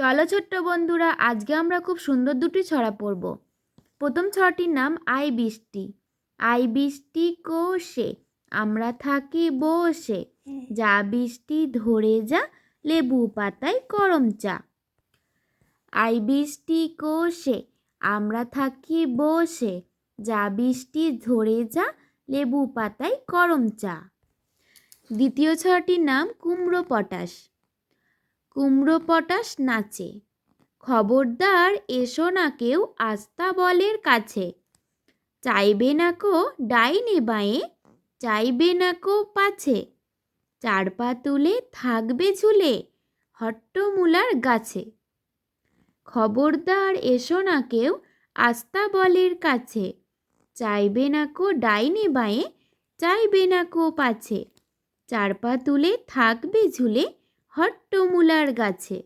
চলো ছোট্ট বন্ধুরা, আজকে আমরা খুব সুন্দর দুটি ছড়া পড়ব। প্রথম ছড়াটির নাম আই বৃষ্টি। আই বৃষ্টি কোষে, আমরা থাকি বসে। যা বৃষ্টি ধরে যা, লেবু পাতায় করম চা। আই বৃষ্টি কোষে, আমরা থাকি বসে। যা বৃষ্টি ধরে যা, লেবু পাতায় করম চা। দ্বিতীয় ছড়াটির নাম কুমড়ো পটাশ। কুমড়ো পটাশ নাচে। খবরদার এসো না কেউ আস্তাবলের কাছে। চাইবে না কো ডাইনে বাঁয়ে, চাইবে না কো পাছে। চার পা তুলে থাকবে ঝুলে হট্টমূলার গাছে। খবরদার এসো না কেউ আস্তাবলের কাছে। চাইবে না কো ডাইনে বাঁয়ে, চাইবে না কো পাছে। চার পা তুলে থাকবে ঝুলে হট্টমূলার গাছে।